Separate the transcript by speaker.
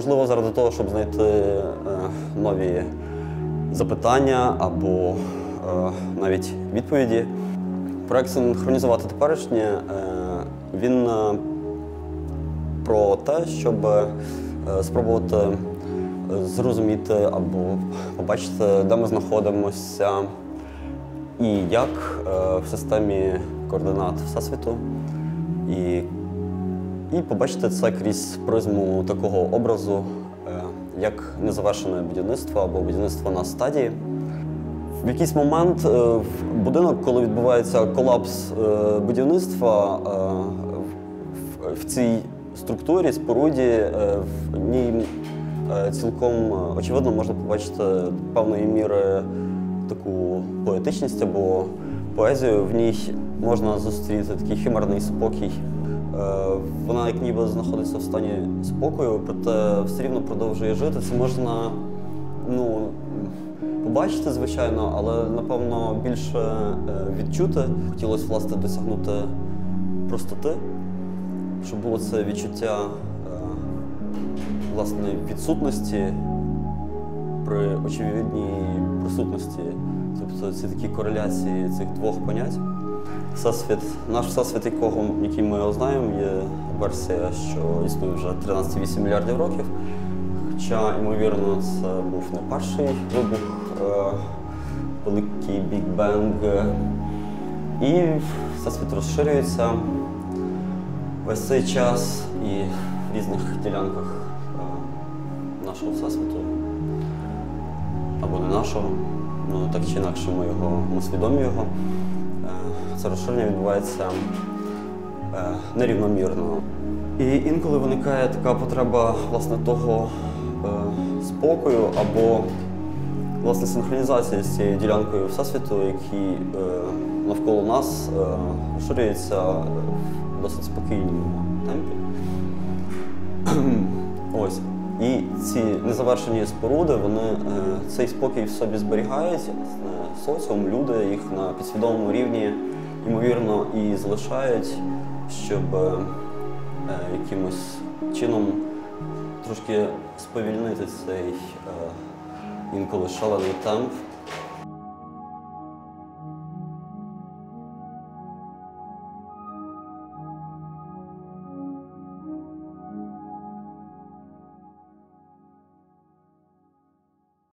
Speaker 1: можливо, заради того, щоб знайти е, нові запитання або е, навіть відповіді. Проект синхронізувати теперішнє е, він про те, щоб спробувати зрозуміти або побачити, де ми знаходимося і як в системі координат Всесвіту. І, і побачити це крізь призму такого образу, е, як незавершене будівництво або будівництво на стадії. В якийсь момент е, в будинок, коли відбувається колапс е, будівництва, в- цій структурі, споруді, в ній цілком очевидно можна побачити певної міри таку поетичність або поезію. В ній можна зустріти такий химерний спокій. Е, Вона як ніби знаходиться в стані спокою, проте все рівно продовжує жити. Це можна ну, побачити, звичайно, але напевно більше е, відчути. Хотілося власне досягнути простоти, щоб було це відчуття е, власне відсутності при очевидній присутності. Тобто це такі кореляції цих двох понять. Всесвіт, наш всесвіт, якого, який ми його знаємо, є версія, що існує вже 13,8 мільярдів років. Хоча, ймовірно, це був не перший вибух, е, великий Біг Бенг. І всесвіт розширюється весь цей час і в різних ділянках е, нашого всесвіту або не нашого, ну так чи інакше ми його ми свідомі його. Це розширення відбувається е, нерівномірно. І інколи виникає така потреба власне того е, спокою або власне синхронізації з цією ділянкою всесвіту, який е, навколо нас розширюється в досить спокійному темпі. Ось. І ці незавершені споруди, вони цей спокій в собі зберігають, соціум, люди їх на підсвідомому рівні, ймовірно, і залишають, щоб е, якимось чином трошки сповільнити цей е, інколи шалений темп